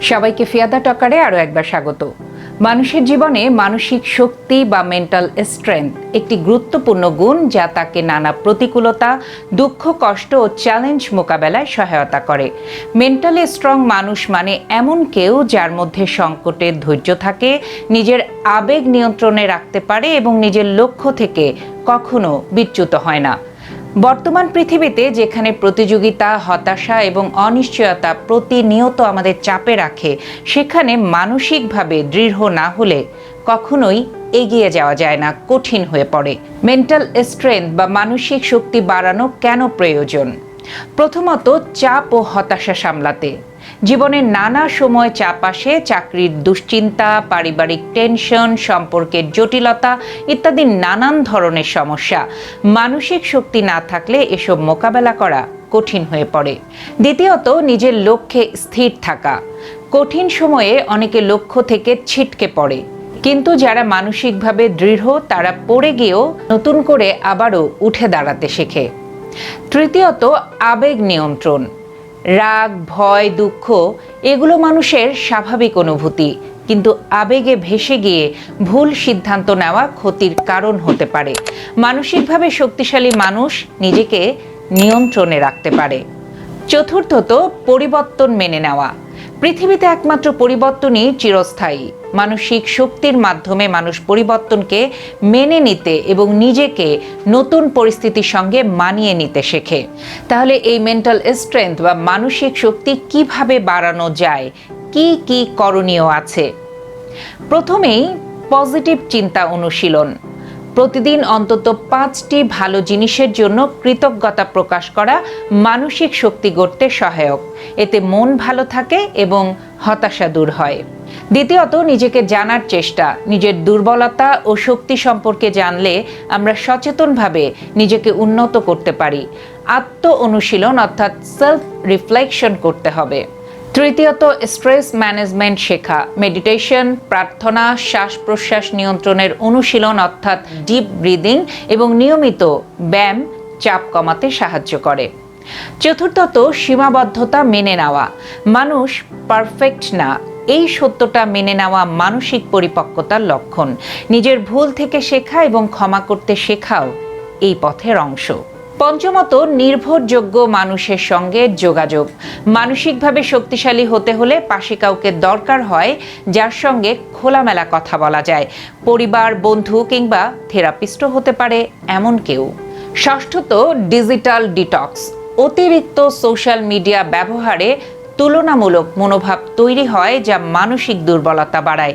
সবাইকে ফিয়াদা টকারে আরও একবার স্বাগত। মানুষের জীবনে মানসিক শক্তি বা মেন্টাল স্ট্রেংথ একটি গুরুত্বপূর্ণ গুণ যা তাকে নানা প্রতিকূলতা, দুঃখ, কষ্ট ও চ্যালেঞ্জ মোকাবেলায় সহায়তা করে। মেন্টালি স্ট্রং মানুষ মানে এমন কেউ যার মধ্যে সংকটের ধৈর্য থাকে, নিজের আবেগ নিয়ন্ত্রণে রাখতে পারে এবং নিজের লক্ষ্য থেকে কখনো বিচ্যুত হয় না। বর্তমান পৃথিবীতে যেখানে প্রতিযোগিতা, হতাশা এবং অনিশ্চয়তা প্রতিনিয়ত আমাদের চাপে রাখে, সেখানে মানসিকভাবে দৃঢ় না হলে কখনোই এগিয়ে যাওয়া যায় না, কঠিন হয়ে পড়ে। মেন্টাল স্ট্রেংথ বা মানসিক শক্তি বাড়ানো কেন প্রয়োজন? প্রথমত চাপ ও হতাশা সামলাতে। জীবনের নানা সময় চাপ আসে, চাকরির দুশ্চিন্তা, পারিবারিক টেনশন, সম্পর্কের জটিলতা ইত্যাদি নানান ধরনের সমস্যা। মানসিক শক্তি না থাকলে এসব মোকাবেলা করা কঠিন হয়ে পড়ে। দ্বিতীয়ত, নিজের লক্ষ্যে স্থির থাকা। কঠিন সময়ে অনেকে লক্ষ্য থেকে ছিটকে পড়ে। কিন্তু যারা মানসিকভাবে দৃঢ়, তারা পড়ে গিয়েও নতুন করে আবারও উঠে দাঁড়াতে শেখে। তৃতীয়ত, আবেগ নিয়ন্ত্রণ। রাগ, ভয়, দুঃখ, এগুলো মানুষের স্বাভাবিক অনুভূতি। কিন্তু আবেগে ভেসে গিয়ে ভুল সিদ্ধান্ত নেওয়া ক্ষতির কারণ হতে পারে। মানসিকভাবে শক্তিশালী মানুষ নিজেকে নিয়ন্ত্রণে রাখতে পারে। চতুর্থত, পরিবর্তন মেনে নেওয়া। পৃথিবীতে একমাত্র পরিবর্তনই চিরস্থায়ী। মানসিক শক্তির মাধ্যমে মানুষ পরিবর্তনকে মেনে নিতে এবং নিজেকে নতুন পরিস্থিতির সঙ্গে মানিয়ে নিতে শেখে। তাহলে এই মেন্টাল স্ট্রেংথ বা মানসিক শক্তি কীভাবে বাড়ানো যায়? কি কি করণীয় আছে? প্রথমেই পজিটিভ চিন্তা অনুশীলন। প্রতিদিন অন্তত পাঁচটি ভালো জিনিসের জন্য কৃতজ্ঞতা প্রকাশ করা মানসিক শক্তি গড়তে সহায়ক। এতে মন ভালো থাকে এবং হতাশা দূর হয়। দ্বিতীয়ত, নিজেকে জানার চেষ্টা, নিজের দুর্বলতা ও শক্তি সম্পর্কে জানলে আমরা সচেতনভাবে নিজেকে উন্নত করতে পারি। আত্ম অনুশীলন অর্থাৎ সেলফ রিফ্লেকশন করতে হবে। তৃতীয়ত স্ট্রেস ম্যানেজমেন্ট শেখা মেডিটেশন প্রার্থনা শ্বাস প্রশ্বাস নিয়ন্ত্রণের অনুশীলন অর্থাৎ ডিপ ব্রিদিং এবং নিয়মিত ব্যায়াম চাপ কমাতে সাহায্য করে। চতুর্থত, সীমাবদ্ধতা মেনে নেওয়া। মানুষ পারফেক্ট না। এই সত্যটা মেনে নেওয়া মানসিক পরিপক্কতার লক্ষণ। নিজের ভুল থেকে শেখা এবং ক্ষমা করতে শেখাও এই পথের অংশ। পঞ্চমত, নির্ভরযোগ্য মানুষের সঙ্গে যোগাযোগ। মানসিকভাবে শক্তিশালী হতে হলে পাশে কাউকে দরকার হয়, যার সঙ্গে খোলামেলা কথা বলা যায়। পরিবার, বন্ধু কিংবা থেরাপিস্টও হতে পারে এমন কেউ। ষষ্ঠত, ডিজিটাল ডিটক্স। অতিরিক্ত সোশ্যাল মিডিয়া ব্যবহারে তুলনামূলক মনোভাব তৈরি হয়, যা মানসিক দুর্বলতা বাড়ায়।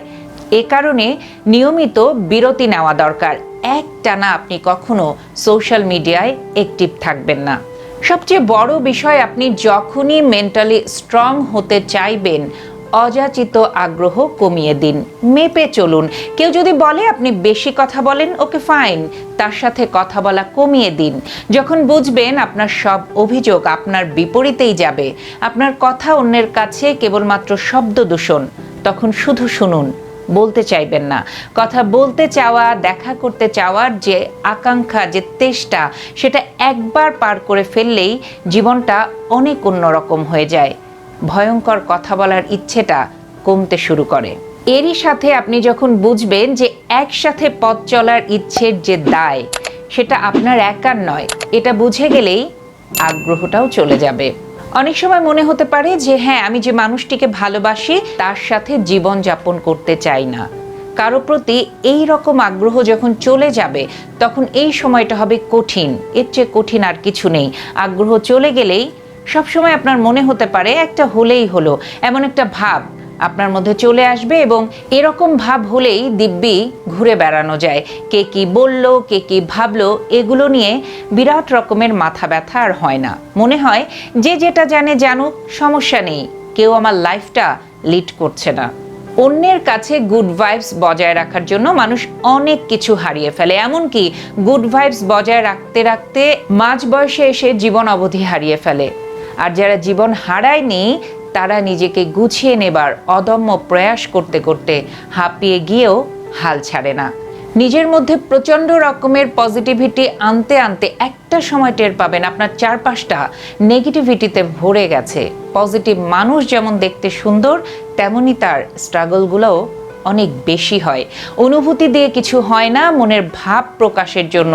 এ কারণে নিয়মিত বিরতি নেওয়া দরকার। একটানা আপনি কখনো সোশ্যাল মিডিয়ায় অ্যাক্টিভ থাকবেন না। সবচেয়ে বড় বিষয় আপনি যখনই মেন্টালি স্ট্রং হতে চাইবেন, অযাচিত আগ্রহ কমিয়ে দিন, মেপে চলুন। কেউ যদি বলে, আপনি বেশি কথা বলেন, ওকে ফাইন তার সাথে কথা বলা কমিয়ে দিন। যখন বুঝবেন আপনার সব অভিযোগ আপনার বিপরীতেই যাবে, আপনার কথা অন্যের কাছে কেবলমাত্র শব্দ দূষণ, তখন শুধু শুনুন। বলতে চাইবেন না। কথা বলতে চাওয়া, দেখা করতে চাওয়ার যে আকাঙ্ক্ষা, যে তেষ্টা, সেটা একবার পার করে ফেললেই জীবনটা অনেক অন্যরকম হয়ে যায়। ভয়ঙ্কর কথা বলার ইচ্ছেটা কমতে শুরু করে। এরই সাথে আপনি যখন বুঝবেন যে একসাথে পথ চলার ইচ্ছের যে দায়, সেটা আপনার একার নয়, এটা বুঝে গেলেই আগ্রহটাও চলে যাবে। অনেক সময় মনে হতে পারে যে হ্যাঁ আমি যে মানুষটিকে ভালোবাসি, তার সাথে জীবন যাপন করতে চাই না। কারও প্রতি এই রকম আগ্রহ যখন চলে যাবে, তখন এই সময়টা হবে কঠিন। এর চেয়ে কঠিন আর কিছু নেই। আগ্রহ চলে গেলেই সবসময় আপনার মনে হতে পারে একটা হলেই হলো, এমন একটা ভাব। আপনার মধ্যে চলে আসবে এবং এরকম ভাব হলেই দিব্যি ঘুরে বেড়ানো যায়। কে কি বলল, কে কি ভাবলো, এগুলো নিয়ে বিরাট রকমের মাথা ব্যথা আর হয় না। মনে হয়, যে যেটা জানে জানুক, সমস্যা নেই। কেউ আমার লাইফটা লিড করছে না। অন্যের কাছে গুড ভাইবস বজায় রাখার জন্য মানুষ অনেক কিছু হারিয়ে ফেলে। এমনকি গুড ভাইবস বজায় রাখতে রাখতে মাঝ বয়সে এসে জীবন অবধি হারিয়ে ফেলে। আর যারা জীবন হারায়নি তারা নিজেকে গুছিয়ে নেবার অদম্য প্রয়াস করতে করতে হাঁপিয়ে গিয়েও হাল ছাড়ে না। নিজের মধ্যে প্রচণ্ড রকমের পজিটিভিটি আনতে আনতে একটা সময় টের পাবেন, আপনার চারপাশটা নেগেটিভিটিতে ভরে গেছে। পজিটিভ মানুষ যেমন দেখতে সুন্দর তেমনই তার স্ট্রাগলগুলোও অনেক বেশি হয়। অনুভূতি দিয়ে কিছু হয় না, মনের ভাব প্রকাশের জন্য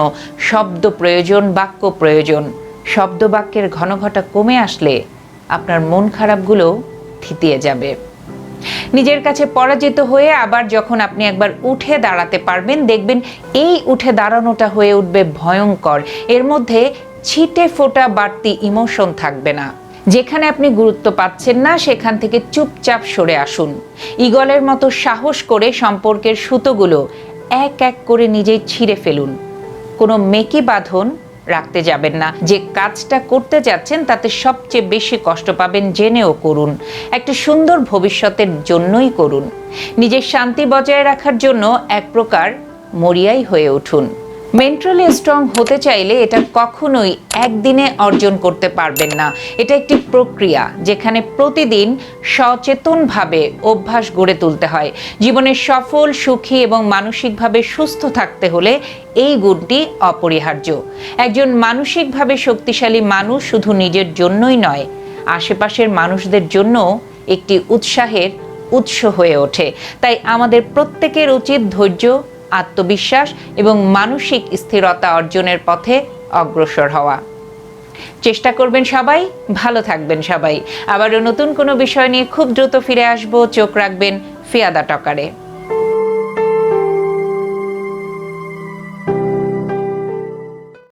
শব্দ প্রয়োজন, বাক্য প্রয়োজন। শব্দ বাক্যের ঘনঘটা কমে আসলে আপনার মন খারাপগুলো থিতিয়ে যাবে। নিজের কাছে পরাজিত হয়ে আবার যখন আপনি একবার উঠে দাঁড়াতে পারবেন, দেখবেন এই উঠে দাঁড়ানোটা হয়ে উঠবে ভয়ঙ্কর। এর মধ্যে ছিটে ফোটা বাড়তি ইমোশন থাকবে না। যেখানে আপনি গুরুত্ব পাচ্ছেন না, সেখান থেকে চুপচাপ সরে আসুন। ইগলের মতো সাহস করে সম্পর্কের সুতোগুলো এক এক করে নিজেই ছিঁড়ে ফেলুন। কোনো মেকি বাঁধন রাখতে যাবেন না। যে কাজটা করতে যাচ্ছেন, তাতে সবচেয়ে বেশি কষ্ট পাবেন জেনেও করুন। একটা সুন্দর ভবিষ্যতের জন্যই করুন। নিজের শান্তি বজায় রাখার জন্য এক প্রকার মরিয়াই হয়ে উঠুন। মেন্টালি স্ট্রং হতে চাইলে এটা কখনোই একদিনে অর্জন করতে পারবেন না। এটা একটি প্রক্রিয়া যেখানে প্রতিদিন সচেতনভাবে অভ্যাস গড়ে তুলতে হয়। জীবনে সফল, সুখী এবং মানসিকভাবে সুস্থ থাকতে হলে এই গুণটি অপরিহার্য। একজন মানসিকভাবে শক্তিশালী মানুষ শুধু নিজের জন্যই নয়, আশেপাশের মানুষদের জন্য একটি উৎসাহের উৎস হয়ে ওঠে। তাই আমাদের প্রত্যেকের উচিত ধৈর্য আত্মবিশ্বাস এবং মানসিক স্থিরতা অর্জনের পথে অগ্রসর হওয়া। চেষ্টা করবেন সবাই, ভালো থাকবেন সবাই। আবারও নতুন কোনো বিষয় নিয়ে খুব দ্রুত ফিরে আসব। চোখ রাখবেন ফিয়াদা টকারে।